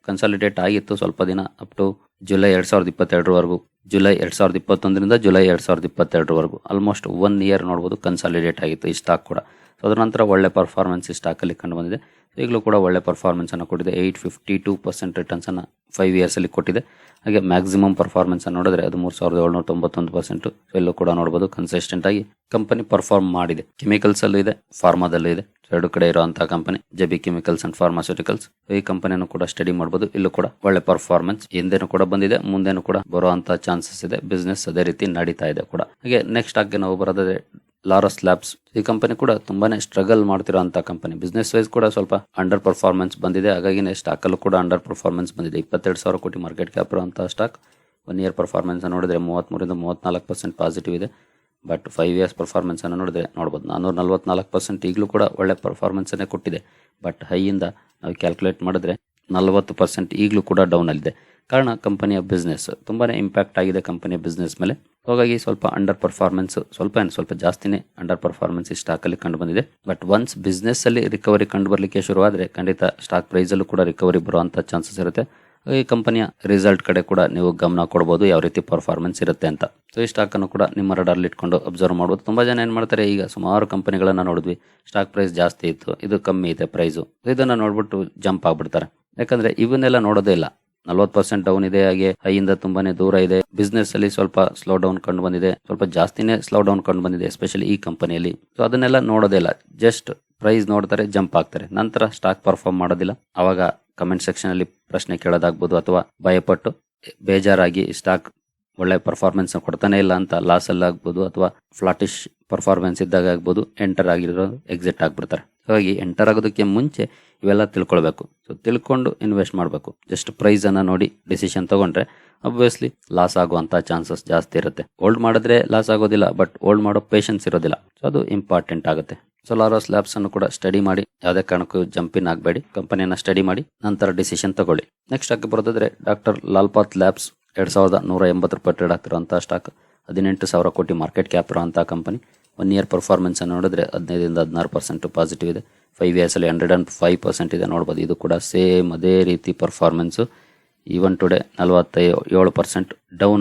ಕನ್ಸಾಲಿಡೇಟ್ ಆಗಿತ್ತು ಸ್ವಲ್ಪ ದಿನ ಅಪ್ ಟು ಜುಲೈ ಎರಡ್ ಸಾವಿರದ ಇಪ್ಪತ್ತೆರಡರವರೆಗೂ ಜುಲೈ ಎರಡ್ ಸಾವಿರದ ಇಪ್ಪತ್ತೊಂದರಿಂದ ಜುಲೈ ಎರಡ್ ಸಾವಿರದ ಇಪ್ಪತ್ತೆರಡರವರೆಗೂ ಆಲ್ಮೋಸ್ಟ್ ಒನ್ ಇಯರ್ ನೋಡ್ಬೋದು ಕನ್ಸಾಲಿಡೇಟ್ ಆಗಿತ್ತು ಈ ಸ್ಟಾಕ್ ಕೂಡ. ಸೊ ಅದರ ನಂತರ ಒಳ್ಳೆ ಪರ್ಫಾರ್ಮೆನ್ಸ್ ಈ ಸ್ಟಾಕಲ್ಲಿ ಕಂಡು ಬಂದಿದೆ ಈಗಲೂ ಕೂಡ ಒಳ್ಳೆ ಪರ್ಫಾರ್ಮೆನ್ಸನ್ನು ಕೊಟ್ಟಿದೆ. ಏಯ್ಟ್ ಫಿಫ್ಟಿ ಟೂ ಪರ್ಸೆಂಟ್ ರಿಟರ್ನ್ಸನ್ನು ಫೈವ್ ಇಯರ್ಸಲ್ಲಿ ಕೊಟ್ಟಿದೆ. ಹಾಗೆ ಮ್ಯಾಕ್ಸಿಮಮ್ ಪರ್ಫಾರ್ಮೆನ್ಸ್ ಅನ್ನು ನೋಡಿದ್ರೆ ಅದು ಮೂರು ಸಾವಿರದ ಏಳ್ನೂರ ತೊಂಬತ್ತೊಂದು ಪರ್ಸೆಂಟ್ ಎಲ್ಲೂ ಕೂಡ ನೋಡಬಹುದು ಕನ್ಸಿಸ್ಟೆಂಟ್ ಆಗಿ ಕಂಪನಿ ಪರ್ಫಾರ್ಮ್ ಮಾಡಿದೆ. ಕೆಮಿಕಲ್ಸ್ ಅಲ್ಲೂ ಇದೆ ಫಾರ್ಮಾದಲ್ಲೂ ಇದೆ. ಎರಡು ಕಡೆ ಇರುವಂತಹ company JB chemicals and pharmaceuticals ಈ ಕಂಪನಿಯನ್ನು ಕೂಡ ಸ್ಟಡಿ ಮಾಡಬಹುದು ಇಲ್ಲೂ ಕೂಡ ಒಳ್ಳೆ ಪರ್ಫಾರ್ಮೆನ್ಸ್ ಹಿಂದೆನೂ ಕೂಡ ಬಂದಿದೆ, ಮುಂದೆನೂ ಕೂಡ ಬರುವಂತಹ ಚಾನ್ಸಸ್ ಇದೆ. ಬಿಸ್ನೆಸ್ ಅದೇ ರೀತಿ ನಡೀತಾ ಇದೆ ಕೂಡ. ಹಾಗೆ ನೆಕ್ಸ್ಟ್ ಆಗಿ ನಾವು ಬರೋದಾದ್ರೆ ಲಾರಸ್ ಲ್ಯಾಬ್ಸ್ ಈ ಕಂಪನಿ ಕೂಡ ತುಂಬಾನೇ ಸ್ಟ್ರಗಲ್ ಮಾಡ್ತಿರೋಂಥ ಕಂಪನಿ ಬಿಸ್ನೆಸ್ ವೈಸ್ ಕೂಡ ಸ್ವಲ್ಪ ಅಂಡರ್ ಪರ್ಫಾರ್ಮೆನ್ಸ್ ಬಂದಿದೆ ಹಾಗಾಗಿನೇ ಸ್ಟಾಕ್ ಅಲ್ಲೂ ಕೂಡ ಅಂಡರ್ ಪರ್ಫಾರ್ಮೆನ್ಸ್ ಬಂದಿದೆ. ಇಪ್ಪತ್ತೆರಡು ಸಾವಿರ ಕೋಟಿ ಮಾರ್ಕೆಟ್ ಕ್ಯಾಪ್ ಇರುವಂತಹ ಸ್ಟಾಕ್ ಒನ್ ಇಯರ್ ಪರ್ಫಾರ್ಮೆನ್ಸ್ ನೋಡಿದ್ರೆ ಮೂವತ್ಮೂರಿಂದ ಮೂವತ್ನಾಲ್ಕು ಪರ್ಸೆಂಟ್ ಪಾಸಿಟಿವ್ ಇದೆ. ಬಟ್ ಫೈವ್ ಇಯರ್ಸ್ ಪರ್ಫಾರ್ಮೆನ್ಸ್ ಅನ್ನು ನೋಡಿದ್ರೆ ನೋಡ್ಬೋದು. ನಾನ್ನೂರ ನಲ್ವತ್ನಾಲ್ಕು ಪರ್ಸೆಂಟ್ ಈಗಲೂ ಕೂಡ ಒಳ್ಳೆ ಪರ್ಫಾರ್ಮೆನ್ಸನ್ನೇ ಕೊಟ್ಟಿದೆ. ಬಟ್ ಹೈಯಿಂದ ನಾವು ಕ್ಯಾಲ್ಕುಲೇಟ್ ಮಾಡಿದ್ರೆ ನಲವತ್ತು ಪರ್ಸೆಂಟ್ ಈಗಲೂ ಕೂಡ ಡೌನ್ ಕಾರಣ ಕಂಪನಿಯ ಬಿಸ್ನೆಸ್ ತುಂಬಾ ಇಂಪ್ಯಾಕ್ಟ್ ಆಗಿದೆ ಕಂಪನಿಯ ಬಿಸ್ನೆಸ್ ಮೇಲೆ. ಹಾಗಾಗಿ ಸ್ವಲ್ಪ ಅಂಡರ್ ಪರ್ಫಾರ್ಮೆನ್ಸ್ ಸ್ವಲ್ಪ ಏನು, ಸ್ವಲ್ಪ ಜಾಸ್ತಿನೇ ಅಂಡರ್ ಪರ್ಫಾರ್ಮೆನ್ಸ್ ಈ ಸ್ಟಾಕಲ್ಲಿ ಕಂಡು ಬಂದಿದೆ. ಬಟ್ ಒನ್ಸ್ ಬಿಸ್ನೆಸ್ ಅಲ್ಲಿ ರಿಕವರಿ ಕಂಡು ಬರಲಿಕ್ಕೆ ಶುರುವಾದರೆ ಖಂಡಿತ ಸ್ಟಾಕ್ ಪ್ರೈಸಲ್ಲೂ ಕೂಡ ರಿಕವರಿ ಬರುವಂಥ ಚಾನ್ಸಸ್ ಇರುತ್ತೆ. ಈ ಕಂಪನಿಯ ರಿಸಲ್ಟ್ ಕಡೆ ಕೂಡ ನೀವು ಗಮನ ಕೊಡಬಹುದು ಯಾವ ರೀತಿ ಪರ್ಫಾರ್ಮೆನ್ಸ್ ಇರುತ್ತೆ ಅಂತ. ಸೊ ಈ ಸ್ಟಾಕ್ ಅನ್ನು ಕೂಡ ನಿಮ್ಮ ರಡಾರ್ಲಿ ಇಟ್ಕೊಂಡು ಅಬ್ಸರ್ವ್ ಮಾಡಬಹುದು ತುಂಬಾ ಜನ ಏನ್ ಮಾಡ್ತಾರೆ, ಈಗ ಸುಮಾರು ಕಂಪನಿಗಳನ್ನ ನೋಡಿದ್ವಿ ಸ್ಟಾಕ್ ಪ್ರೈಸ್ ಜಾಸ್ತಿ ಇತ್ತು, ಇದು ಕಮ್ಮಿ ಇದೆ ಪ್ರೈಸು ಇದನ್ನ ನೋಡ್ಬಿಟ್ಟು ಜಂಪ್ ಆಗ್ಬಿಡ್ತಾರೆ. ಯಾಕಂದ್ರೆ ಇವನ್ನೆಲ್ಲ ನೋಡೋದೇ ಇಲ್ಲ. ನಲ್ವತ್ತು ಪರ್ಸೆಂಟ್ ಡೌನ್ ಇದೆ. ಹಾಗೆ ಹೈಯಿಂದ ತುಂಬಾನೇ ದೂರ ಇದೆ. ಬಿಸ್ನೆಸ್ ಅಲ್ಲಿ ಸ್ವಲ್ಪ ಸ್ಲೋ ಡೌನ್ ಕಂಡು ಬಂದಿದೆ. ಸ್ವಲ್ಪ ಜಾಸ್ತಿನೇ ಸ್ಲೋ ಡೌನ್ ಕಂಡು ಬಂದಿದೆ ಎಸ್ಪೆಷಲಿ ಈ ಕಂಪನಿಯಲ್ಲಿ ಸೊ ಅದನ್ನೆಲ್ಲ ನೋಡೋದೇ ಇಲ್ಲ. ಜಸ್ಟ್ ಪ್ರೈಸ್ ನೋಡ್ತಾರೆ ಜಂಪ್ ಆಗ್ತಾರೆ. ನಂತರ ಸ್ಟಾಕ್ ಪರ್ಫಾರ್ಮ್ ಮಾಡೋದಿಲ್ಲ. ಅವಾಗ ಕಮೆಂಟ್ ಸೆಕ್ಷನ್ ಅಲ್ಲಿ ಪ್ರಶ್ನೆ ಕೇಳೋದಾಗ್ಬೋದು ಅಥವಾ ಭಯಪಟ್ಟು ಬೇಜಾರಾಗಿ ಸ್ಟಾಕ್ ಒಳ್ಳೆ ಪರ್ಫಾರ್ಮೆನ್ಸ್ ಕೊಡ್ತಾನೆ ಇಲ್ಲ ಅಂತ ಲಾಸ್ ಅಲ್ಲಿ ಆಗ್ಬೋದು ಅಥವಾ ಫ್ಲಾಟಿಶ್ ಪರ್ಫಾರ್ಮೆನ್ಸ್ ಇದ್ದಾಗ ಆಗ್ಬೋದು ಎಂಟರ್ ಆಗಿರೋ ಎಕ್ಸಿಟ್ ಆಗ್ಬಿಡ್ತಾರೆ. ಹಾಗಾಗಿ ಎಂಟರ್ ಆಗೋದಕ್ಕೆ ಮುಂಚೆ ಇವೆಲ್ಲ ತಿಳ್ಕೊಳ್ಬೇಕು. ಸೊ ತಿಳ್ಕೊಂಡು ಇನ್ವೆಸ್ಟ್ ಮಾಡಬೇಕು. ಜಸ್ಟ್ ಪ್ರೈಸನ್ನು ನೋಡಿ ಡಿಸಿಷನ್ ತೊಗೊಂಡ್ರೆ ಅಬ್ವಿಯಸ್ಲಿ ಲಾಸ್ ಆಗುವಂಥ ಚಾನ್ಸಸ್ ಜಾಸ್ತಿ ಇರುತ್ತೆ. ಹೋಲ್ಡ್ ಮಾಡಿದ್ರೆ ಲಾಸ್ ಆಗೋದಿಲ್ಲ ಬಟ್ ಹೋಲ್ಡ್ ಮಾಡೋ ಪೇಷನ್ಸ್ ಇರೋದಿಲ್ಲ. ಸೊ ಅದು ಇಂಪಾರ್ಟೆಂಟ್ ಆಗುತ್ತೆ. ಸೋಲಾರಸ್ ಲ್ಯಾಬ್ಸ್ ಅನ್ನು ಕೂಡ ಸ್ಟಡಿ ಮಾಡಿ, ಯಾವುದೇ ಕಾರಣಕ್ಕೂ ಜಂಪಿನ್ ಆಗಬೇಡಿ. ಕಂಪನಿಯನ್ನು ಸ್ಟಡಿ ಮಾಡಿ, ನಂತರ ಡಿಸಿಷನ್ ತಗೊಳ್ಳಿ. ನೆಕ್ಸ್ಟ್ ಆಗಿ ಬರೋದಾದ್ರೆ ಡಾಕ್ಟರ್ ಲಾಲ್ಪಾತ್ ಲ್ಯಾಬ್ಸ್ ಎರಡು ಸಾವಿರದ ನೂರ ಎಂಬತ್ತು ರೂಪಾಯಿ ಟ್ರೇಡ್ ಅಂಥ ಸ್ಟಾಕ್ ಹದಿನೆಂಟು ಸಾವಿರ ಕೋಟಿ ಮಾರ್ಕೆಟ್ ಕ್ಯಾಪ್ ಇರುವಂತಹ ಕಂಪನಿ ಒನ್ ಇಯರ್ ಪರ್ಫಾರ್ಮೆನ್ಸ್ ಅನ್ನು ನೋಡಿದ್ರೆ ಹದಿನೈದರಿಂದ ಹದಿನಾರು ಪರ್ಸೆಂಟ್ ಪಾಸಿಟಿವ್ ಇದೆ. ಫೈವ್ ಇಯರ್ಸ್ ಅಲ್ಲಿ ಹಂಡ್ರೆಡ್ ಅಂಡ್ ಫೈವ್ ಪರ್ಸೆಂಟ್ ಇದೆ. ನೋಡ್ಬೋದು ಇದು ಕೂಡ ಸೇಮ್ ಅದೇ ರೀತಿ ಪರ್ಫಾರ್ಮೆನ್ಸ್ ಈವನ್ ಟುಡೇ ನಲವತ್ತೈ ಏಳು ಪರ್ಸೆಂಟ್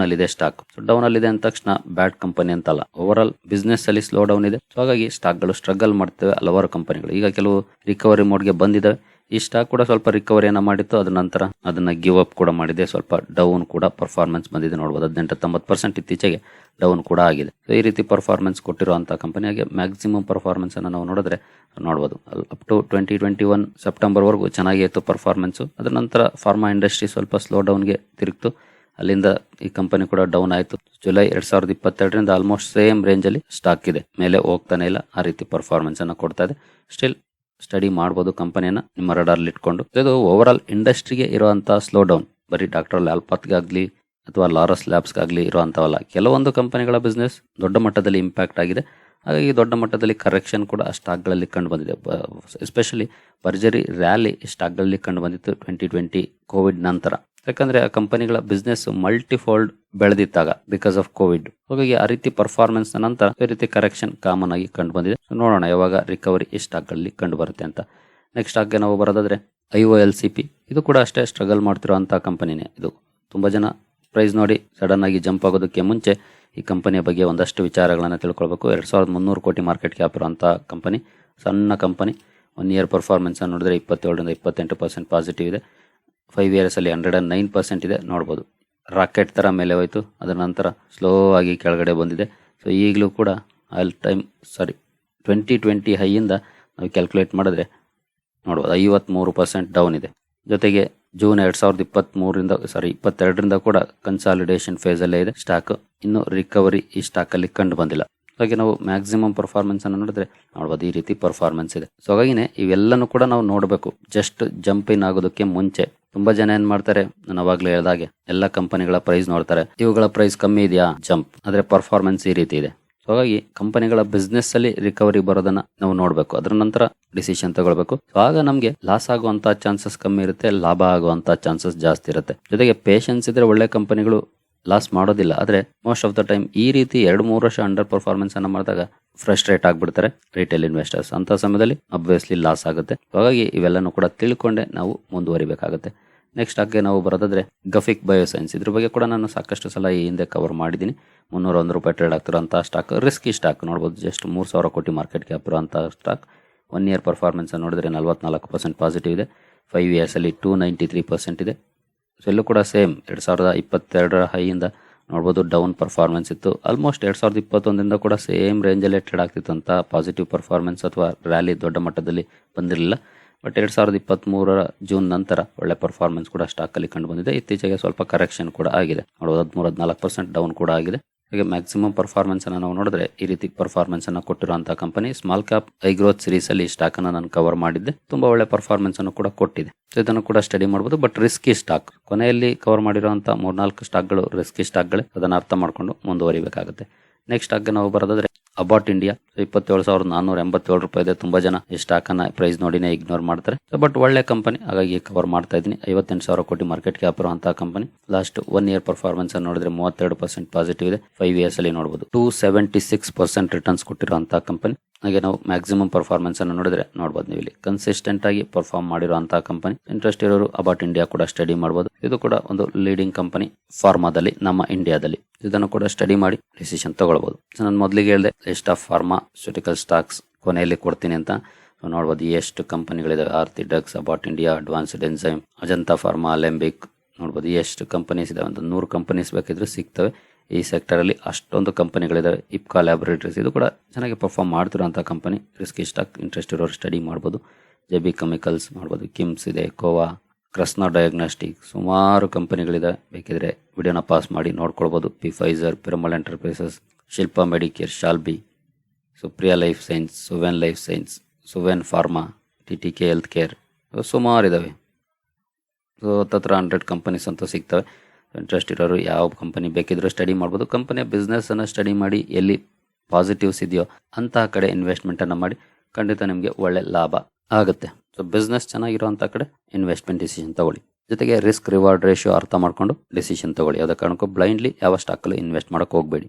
ಅಲ್ಲಿದೆ ಸ್ಟಾಕ್ ಡೌನ್ ಅಲ್ಲಿದೆ ಅಂದ ತಕ್ಷಣ ಬ್ಯಾಡ್ ಕಂಪನಿ ಅಂತಲ್ಲ. ಓವರ್ ಆಲ್ ಬಿಸ್ನೆಸ್ ಅಲ್ಲಿ ಸ್ಲೋ ಡೌನ್ ಇದೆ. ಸೊ ಹಾಗಾಗಿ ಸ್ಟಾಕ್ಗಳು ಸ್ಟ್ರಗಲ್ ಮಾಡ್ತವೆ ಹಲವಾರು ಕಂಪನಿಗಳು ಈಗ ಕೆಲವು ರಿಕವರಿ ಮೋಡ್ಗೆ ಬಂದಿದ್ದಾವೆ ಈ ಸ್ಟಾಕ್ ಕೂಡ ಸ್ವಲ್ಪ ರಿಕವರಿ ಏನೋ ಮಾಡಿತ್ತು ಅದ ನಂತರ ಅದನ್ನ ಗಿವ್ ಅಪ್ ಕೂಡ ಮಾಡಿದೆ. ಸ್ವಲ್ಪ ಡೌನ್ ಕೂಡ ಪರ್ಫಾರ್ಮೆನ್ಸ್ ಬಂದಿದೆ ನೋಡಬಹುದು ಹದಿನೆಂಟು ತೊಂಬತ್ತು ಪರ್ಸೆಂಟ್ ಇತ್ತೀಚೆಗೆ ಡೌನ್ ಕೂಡ ಆಗಿದೆ. ಸೊ ಈ ರೀತಿ ಪರ್ಫಾರ್ಮೆನ್ಸ್ ಕೊಟ್ಟಿರುವಂತಹ ಕಂಪನಿಯಾಗೆ ಮ್ಯಾಕ್ಸಿಮಮ್ ಪರ್ಫಾರ್ಮೆನ್ಸ್ ಅನ್ನು ನಾವು ನೋಡಿದ್ರೆ ನೋಡಬಹುದು up to twenty twenty one September ವರೆಗೂ ಚೆನ್ನಾಗಿ ಇತ್ತು ಪರ್ಫಾರ್ಮೆನ್ಸ್ ಅದರ ನಂತರ ಫಾರ್ಮಾ ಇಂಡಸ್ಟ್ರಿ ಸ್ವಲ್ಪ ಸ್ಲೋ ಡೌನ್ಗೆ ತಿರುಗ್ತು. ಅಲ್ಲಿಂದ ಈ ಕಂಪನಿ ಕೂಡ ಡೌನ್ ಆಯಿತು. ಜುಲೈ ಎರಡ್ ಸಾವಿರದ ಇಪ್ಪತ್ತೆರಡರಿಂದ ಆಲ್ಮೋಸ್ಟ್ ಸೇಮ್ ರೇಂಜ್ ಅಲ್ಲಿ ಸ್ಟಾಕ್ ಇದೆ. ಮೇಲೆ ಹೋಗ್ತಾನೆ ಇಲ್ಲ, ಆ ರೀತಿ ಪರ್ಫಾರ್ಮೆನ್ಸ್ ಅನ್ನ ಕೊಡ್ತಾ ಇದೆ. ಸ್ಟಿಲ್ ಸ್ಟಡಿ ಮಾಡಬಹುದು ಕಂಪನಿಯನ್ನ ನಿಮ್ಮ ರಡಾರ್ ಇಟ್ಕೊಂಡು. ಇದು ಓವರ್ ಆಲ್ ಇಂಡಸ್ಟ್ರಿಗೆ ಇರುವಂತಹ ಸ್ಲೋ ಡೌನ್ ಬರೀ ಡಾಕ್ಟರ್ ಲ್ಯಾಲ್ಪಾತ್ಗಾಗ್ಲಿ ಅಥವಾ ಲಾರಸ್ ಲ್ಯಾಬ್ಸ್ಗಾಗ್ಲಿ ಇರುವಂತವಲ್ಲ. ಕೆಲವೊಂದು ಕಂಪನಿಗಳ ಬಿಸ್ನೆಸ್ ದೊಡ್ಡ ಮಟ್ಟದಲ್ಲಿ ಇಂಪ್ಯಾಕ್ಟ್ ಆಗಿದೆ. ಹಾಗಾಗಿ ದೊಡ್ಡ ಮಟ್ಟದಲ್ಲಿ ಕರೆಕ್ಷನ್ ಕೂಡ ಸ್ಟಾಕ್ಗಳಲ್ಲಿ ಕಂಡು ಬಂದಿದೆ ಎಸ್ಪೆಷಲಿ ಭರ್ಜರಿ ರ್ಯಾಲಿ ಸ್ಟಾಕ್ಗಳಲ್ಲಿ ಕಂಡು ಬಂದಿತ್ತು ಟ್ವೆಂಟಿ ಟ್ವೆಂಟಿ ಕೋವಿಡ್ ನಂತರ. ಯಾಕಂದ್ರೆ ಆ ಕಂಪನಿಗಳ ಬಿಸ್ನೆಸ್ ಮಲ್ಟಿಫೋಲ್ಡ್ ಬೆಳೆದಿತ್ತಾಗ ಬಿಕಾಸ್ ಆಫ್ ಕೋವಿಡ್ ಹಾಗಾಗಿ ಆ ರೀತಿ ಪರ್ಫಾರ್ಮೆನ್ಸ್ ನಂತರ ಈ ರೀತಿ ಕರೆಕ್ಷನ್ ಕಾಮನ್ ಆಗಿ ಕಂಡು ಬಂದಿದೆ. ನೋಡೋಣ, ಯಾವಾಗ ರಿಕವರಿ ಈ ಸ್ಟಾಕ್ಗಳಲ್ಲಿ ಕಂಡು ಬರುತ್ತೆ ಅಂತ. ನೆಕ್ಸ್ಟ್ ಸ್ಟಾಕ್ಗೆ ನಾವು ಬರೋದಾದ್ರೆ I O L C P ಇದು ಕೂಡ ಅಷ್ಟೇ ಸ್ಟ್ರಗಲ್ ಮಾಡ್ತಿರುವಂತಹ ಕಂಪನಿನೇ ಇದು. ತುಂಬಾ ಜನ ಪ್ರೈಸ್ ನೋಡಿ ಸಡನ್ ಆಗಿ ಜಂಪ್ ಆಗೋದಕ್ಕೆ ಮುಂಚೆ ಈ ಕಂಪನಿಯ ಬಗ್ಗೆ ಒಂದಷ್ಟು ವಿಚಾರಗಳನ್ನು ತಿಳ್ಕೊಳ್ಬೇಕು. ಎರಡು ಸಾವಿರದ ಮುನ್ನೂರು ಕೋಟಿ ಮಾರ್ಕೆಟ್ ಕ್ಯಾಪ್ ಇರುವಂತಹ ಕಂಪನಿ. ಸಣ್ಣ ಕಂಪನಿ. ಒನ್ ಇಯರ್ ಪರ್ಫಾರ್ಮೆನ್ಸ್ ನೋಡಿದ್ರೆ ಇಪ್ಪತ್ತೇಳರಿಂದ ಇಪ್ಪತ್ತೆಂಟು ಪರ್ಸೆಂಟ್ ಪಾಸಿಟಿವ್ ಇದೆ. ಫೈವ್ ಇಯರ್ಸ್ ಅಲ್ಲಿ ಹಂಡ್ರೆಡ್ ಅಂಡ್ ನೈನ್ ಪರ್ಸೆಂಟ್ ಇದೆ. ನೋಡ್ಬೋದು. ರಾಕೆಟ್ ತರ ಮೇಲೆ ಹೋಯ್ತು. ಅದರ ನಂತರ ಸ್ಲೋ ಆಗಿ ಕೆಳಗಡೆ ಬಂದಿದೆ. ಸೊ ಈಗಲೂ ಕೂಡ all time sorry twenty twenty ಹೈಯಿಂದ ನಾವು ಕ್ಯಾಲ್ಕುಲೇಟ್ ಮಾಡಿದ್ರೆ ನೋಡ್ಬೋದು, ಐವತ್ಮೂರು ಪರ್ಸೆಂಟ್ ಡೌನ್ ಇದೆ. ಜೊತೆಗೆ ಜೂನ್ ಎರಡ್ ಸಾವಿರದ ಇಪ್ಪತ್ತ್ ಮೂರರಿಂದ ಸಾರಿ ಇಪ್ಪತ್ತೆರಡರಿಂದ ಕೂಡ ಕನ್ಸಾಲಿಡೇಷನ್ ಫೇಸಲ್ಲೇ ಇದೆ. ಸ್ಟಾಕ್ ಇನ್ನು ರಿಕವರಿ ಈ ಸ್ಟಾಕ್ ಅಲ್ಲಿ ಕಂಡು ಬಂದಿಲ್ಲ. ಹಾಗೆ ನಾವು ಮ್ಯಾಕ್ಸಿಮಮ್ ಪರ್ಫಾರ್ಮೆನ್ಸ್ ಅನ್ನು ನೋಡಿದ್ರೆ ನೋಡ್ಬೋದು, ಈ ರೀತಿ ಪರ್ಫಾರ್ಮೆನ್ಸ್ ಇದೆ. ಸೊ ಹಾಗಾಗಿನೇ ಇವೆಲ್ಲನೂ ಕೂಡ ನಾವು ನೋಡಬೇಕು. ಜಸ್ಟ್ ಜಂಪ್ ಇನ್ ಆಗೋದಕ್ಕೆ ಮುಂಚೆ ತುಂಬಾ ಜನ ಏನ್ ಮಾಡ್ತಾರೆ? ನಾನು ಅವಾಗ್ಲೇ ಹೇಳ್ದಾಗೆ, ಎಲ್ಲ ಕಂಪನಿಗಳ ಪ್ರೈಸ್ ನೋಡ್ತಾರೆ. ಇವುಗಳ ಪ್ರೈಸ್ ಕಮ್ಮಿ ಇದೆಯಾ? ಜಂಪ್. ಆದ್ರೆ ಪರ್ಫಾರ್ಮೆನ್ಸ್ ಈ ರೀತಿ ಇದೆ. ಹಾಗಾಗಿ ಕಂಪನಿಗಳ ಬಿಸ್ನೆಸ್ ಅಲ್ಲಿ ರಿಕವರಿ ಬರೋದನ್ನ ನಾವು ನೋಡಬೇಕು. ಅದರ ನಂತರ ಡಿಸಿಷನ್ ತಗೊಳ್ಬೇಕು. ಆಗ ನಮಗೆ ಲಾಸ್ ಆಗುವಂತ ಚಾನ್ಸಸ್ ಕಮ್ಮಿ ಇರುತ್ತೆ, ಲಾಭ ಆಗುವಂತ ಚಾನ್ಸಸ್ ಜಾಸ್ತಿ ಇರುತ್ತೆ. ಜೊತೆಗೆ ಪೇಷನ್ಸ್ ಇದ್ರೆ ಒಳ್ಳೆ ಕಂಪನಿಗಳು ಲಾಸ್ ಮಾಡೋದಿಲ್ಲ. ಆದರೆ ಮೋಸ್ಟ್ ಆಫ್ ದ ಟೈಮ್ ಈ ರೀತಿ ಎರಡು, ಮೂರು ವರ್ಷ ಅಂಡರ್ ಪರ್ಫಾರ್ಮೆನ್ಸ್ ಅನ್ನು ಮಾಡಿದಾಗ ಫ್ರಸ್ಟ್ರೇಟ್ ಆಗಿಬಿಡ್ತಾರೆ ರಿಟೇಲ್ ಇನ್ವೆಸ್ಟರ್ಸ್ ಅಂತ ಸಮಯದಲ್ಲಿ ಅಬ್ವಿಯಸ್ಲಿ ಲಾಸ್ ಆಗುತ್ತೆ. ಹಾಗಾಗಿ ಇವೆಲ್ಲನೂ ಕೂಡ ತಿಳ್ಕೊಂಡೆ ನಾವು ಮುಂದುವರಿಬೇಕಾಗುತ್ತೆ. ನೆಕ್ಸ್ಟ್ ಹಾಗೆ ನಾವು ಬರೋದಾದ್ರೆ ಗಫಿಕ್ ಬಯೋಸೈನ್ಸ್ ಇದ್ರ ಬಗ್ಗೆ ಕೂಡ ನಾನು ಸಾಕಷ್ಟು ಸಲ ಈ ಹಿಂದೆ ಕವರ್ ಮಾಡಿದ್ದೀನಿ. ಮುನ್ನೂರ ಒಂದು ರೂಪಾಯಿ ಟ್ರೇಡ್ ಆಗ್ತಿರೋಂಥ ಸ್ಟಾಕ್ ರಿಸ್ಕಿ ಸ್ಟಾಕ್ ನೋಡ್ಬೋದು. ಜಸ್ಟ್ ಮೂರು ಸಾವಿರ crore market cap stock one year performance ನೋಡಿದ್ರೆ ನಲ್ವತ್ನಾಲ್ಕು ಪರ್ಸೆಂಟ್ ಪಾಸಿಟಿವ್ ಇದೆ. ಫೈವ್ ಇಯರ್ಸಲ್ಲಿ ಟೂ ನೈಂಟಿ ತ್ರೀ ಪರ್ಸೆಂಟ್ ಇದೆ. ಎಲ್ಲೂ ಕೂಡ ಸೇಮ್. ಎರಡು ಸಾವಿರದ ಇಪ್ಪತ್ತೆರಡರ ಹೈಯಿಂದ ನೋಡ್ಬೋದು ಡೌನ್ ಪರ್ಫಾರ್ಮೆನ್ಸ್ ಇತ್ತು. ಆಲ್ಮೋಸ್ಟ್ ಎರಡು ಸಾವಿರದ ಇಪ್ಪತ್ತೊಂದರಿಂದ ಕೂಡ ಸೇಮ್ ರೇಂಜಲ್ಲೇ ಟ್ರೇಡ್ ಆಗ್ತಿತ್ತು ಅಂತ ಪಾಸಿಟಿವ್ ಪರ್ಫಾರ್ಮೆನ್ಸ್ ಅಥವಾ ರ್ಯಾಲಿ ದೊಡ್ಡ ಮಟ್ಟದಲ್ಲಿ ಬಂದಿರಲಿಲ್ಲ. ಬಟ್ ಎರಡು ಸಾವಿರದ ಇಪ್ಪತ್ತ್ಮೂರರ ಜೂನ್ ನಂತರ ಒಳ್ಳೆ ಪರ್ಫಾರ್ಮೆನ್ಸ್ ಕೂಡ ಸ್ಟಾಕಲ್ಲಿ ಕಂಡು ಬಂದಿದೆ. ಇತ್ತೀಚೆಗೆ ಸ್ವಲ್ಪ ಕರೆಕ್ಷನ್ ಕೂಡ ಆಗಿದೆ. ನೋಡೋದು ಹದಿಮೂರು, ಹದಿನಾಲ್ಕು ಪರ್ಸೆಂಟ್ ಡೌನ್ ಕೂಡ ಆಗಿದೆ. ಹಾಗೆ ಮ್ಯಾಕ್ಸಿಮಮ್ ಪರ್ಫಾರ್ಮೆನ್ಸ್ ಅನ್ನು ನಾವು ನೋಡಿದ್ರೆ ಈ ರೀತಿ ಪರ್ಫಾರ್ಮೆನ್ಸ್ ಅನ್ನು ಕೊಟ್ಟಿರುವಂತ company small cap high growth series ಅಲ್ಲಿ ಸ್ಟಾಕ್ ಅನ್ನು ನಾನು ಕವರ್ ಮಾಡಿದ್ದೆ. ತುಂಬಾ ಒಳ್ಳೆ ಪರ್ಫಾರ್ಮೆನ್ಸ್ ಅನ್ನು ಕೂಡ ಕೊಟ್ಟಿದೆ. ಸೊ ಇದನ್ನು ಕೂಡ ಸ್ಟಡಿ ಮಾಡಬಹುದು ಬಟ್ ರಿಸ್ಕಿ ಸ್ಟಾಕ್ ಕೊನೆಯಲ್ಲಿ ಕವರ್ ಮಾಡಿರುವಂತಹ ಮೂರ್ನಾಲ್ಕು ಸ್ಟಾಕ್ಗಳು ರಿಸ್ಕಿ ಸ್ಟಾಕ್ಗಳೇ ಅದನ್ನು ಅರ್ಥ ಮಾಡ್ಕೊಂಡು ಮುಂದುವರಿಬೇಕಾಗುತ್ತೆ. ನೆಕ್ಸ್ಟ್ ಸ್ಟಾಕ್ಗೆ ನಾವು ಬರೋದಾದ್ರೆ ಅಬಾಟ್ ಇಂಡಿಯಾ. ಇಪ್ಪತ್ತೇಳು ಸಾವಿರದ ನಾನೂರ ಎಂಬತ್ತೇಳು ರೂಪಾಯಿ ಇದೆ ತುಂಬಾ ಜನ ಈ ಸ್ಟಾಕ್ ಅನ್ನ ಪ್ರೈಸ್ ನೋಡಿನೇ ಇಗ್ನೋರ್ ಮಾಡ್ತಾರೆ. ಬಟ್ ಒಳ್ಳೆ ಕಂಪನಿ ಹಾಗಾಗಿ ಕವರ್ ಮಾಡ್ತಾ ಇದ್ದೀನಿ. ಐವತ್ತೆಂಟು ಸಾವಿರ ಕೋಟಿ ಮಾರ್ಕೆಟ್ ಕ್ಯಾಪ್ ಇರುವಂತಹ company last one year performance ಅನ್ನು ನೋಡಿದ್ರೆ ಮೂವತ್ತೆರಡು ಪರ್ಸೆಂಟ್ ಪಾಸಿಟಿವ್ ಇದೆ. ಫೈವ್ ಇಯರ್ಸ್ ಅಲ್ಲಿ ನೋಡಬಹುದು two seventy six percent returns ಕೊಟ್ಟಿರುವಂತಹ ಕಂಪನಿ ಹಾಗೆ ನಾವು ಮ್ಯಾಕ್ಸಿಮಮ್ ಪರ್ಫಾರ್ಮೆನ್ಸ್ ಅನ್ನು ನೋಡಿದ್ರೆ ನೋಡಬಹುದು ನೀವು ಇಲ್ಲಿ. ಕನ್ಸಿಸ್ಟೆಂಟ್ ಆಗಿ ಪರ್ಫಾರ್ಮ್ ಮಾಡಿರುವಂತಹ ಕಂಪನಿ ಇಂಟ್ರೆಸ್ಟ್ ಇರೋರು ಅಬೌಟ್ ಇಂಡಿಯಾ ಕೂಡ ಸ್ಟಡಿ ಮಾಡಬಹುದು ಇದು ಕೂಡ ಒಂದು ಲೀಡಿಂಗ್ ಕಂಪನಿ ಫಾರ್ಮಾದಲ್ಲಿ ನಮ್ಮ ಇಂಡಿಯಾದಲ್ಲಿ ಇದನ್ನು ಕೂಡ ಸ್ಟಡಿ ಮಾಡಿ ಡಿಸಿಷನ್ ತಗೊಳ್ಬಹುದು ನಾನು ಮೊದಲಿಗೆ ಹೇಳಿದೆ ಲಿಸ್ಟ್ ಆಫ್ ಫಾರ್ಮಾಸ್ಯೂಟಿಕಲ್ ಸ್ಟಾಕ್ಸ್ ಕೊನೆಯಲ್ಲಿ ಕೊಡ್ತೀನಿ ಅಂತ. ಸೊ, ನೋಡ್ಬೋದು ಎಷ್ಟು ಕಂಪನಿಗಳಿದಾವೆ. Aarti drugs, Abbott India, advanced enzyme Ajanta pharma Alembic ನೋಡ್ಬೋದು ಎಷ್ಟು ಕಂಪನೀಸ್ ಇದಾವೆ ಅಂತ. ನೂರು ಕಂಪನೀಸ್ ಬೇಕಿದ್ರೆ ಸಿಗ್ತವೆ. ಈ ಸೆಕ್ಟರಲ್ಲಿ ಅಷ್ಟೊಂದು ಕಂಪನಿಗಳಿದಾವೆ. ಇಪ್ಕಾ ಲ್ಯಾಬೊರೇಟರೀಸ್, ಇದು ಕೂಡ ಚೆನ್ನಾಗಿ ಪರ್ಫಾರ್ಮ್ ಮಾಡ್ತಿರೋಂಥ ಕಂಪನಿ. ರಿಸ್ಕಿ ಸ್ಟಾಕ್ ಇಂಟ್ರೆಸ್ಟ್ ಇರೋರು ಸ್ಟಡಿ ಮಾಡ್ಬೋದು. ಜೆ ಬಿ ಕೆಮಿಕಲ್ಸ್ ಮಾಡ್ಬೋದು ಕಿಮ್ಸ್ ಇದೆ ಕೋವಾ ಕ್ರಸ್ನಾ ಡಯಾಗ್ನಾಸ್ಟಿಕ್ ಸುಮಾರು ಕಂಪನಿಗಳಿದೆ ಬೇಕಿದ್ರೆ ವಿಡಿಯೋನ ಪಾಸ್ ಮಾಡಿ ನೋಡ್ಕೊಳ್ಬೋದು. P Pfizer Piramal enterprises Shilpa medicare, Shalby, Supriya life science, Suven life science, Suven pharma, T T K health care ಸುಮಾರು ಇದ್ದಾವೆ ಸೊ ಹತ್ತತ್ರ ಹಂಡ್ರೆಡ್ ಕಂಪನೀಸ್ ಅಂತ ಸಿಗ್ತವೆ. ಇಂಟ್ರೆಸ್ಟ್ ಇರೋರು ಯಾವ ಕಂಪನಿ ಬೇಕಿದ್ರೂ ಸ್ಟಡಿ ಮಾಡ್ಬೋದು. ಕಂಪನಿಯ ಬಿಸ್ನೆಸ್ಸನ್ನು ಸ್ಟಡಿ ಮಾಡಿ ಎಲ್ಲಿ ಪಾಸಿಟಿವ್ಸ್ ಇದೆಯೋ ಅಂತಹ ಕಡೆ ಇನ್ವೆಸ್ಟ್ಮೆಂಟನ್ನು ಮಾಡಿ ಖಂಡಿತ ನಿಮಗೆ ಒಳ್ಳೆ ಲಾಭ ಆಗುತ್ತೆ. ಸೊ ಬಿಸ್ನೆಸ್ ಚೆನ್ನಾಗಿರುವಂಥ ಕಡೆ ಇನ್ವೆಸ್ಟ್ಮೆಂಟ್ ಡಿಸಿಷನ್ ತಗೊಳ್ಳಿ. ಜೊತೆಗೆ ರಿಸ್ಕ್ ರಿವಾರ್ಡ್ ರೇಷಿಯೋ ಅರ್ಥ ಮಾಡ್ಕೊಂಡು ಡಿಸಿಷನ್ ತಗೊಳ್ಳಿ. ಯಾವುದೇ ಕಾರಣಕ್ಕೂ ಬ್ಲೈಂಡ್ಲಿ ಯಾವ ಸ್ಟಾಕಲ್ಲೂ ಇನ್ವೆಸ್ಟ್ ಮಾಡೋಕ್ಕೆ ಹೋಗಬೇಡಿ.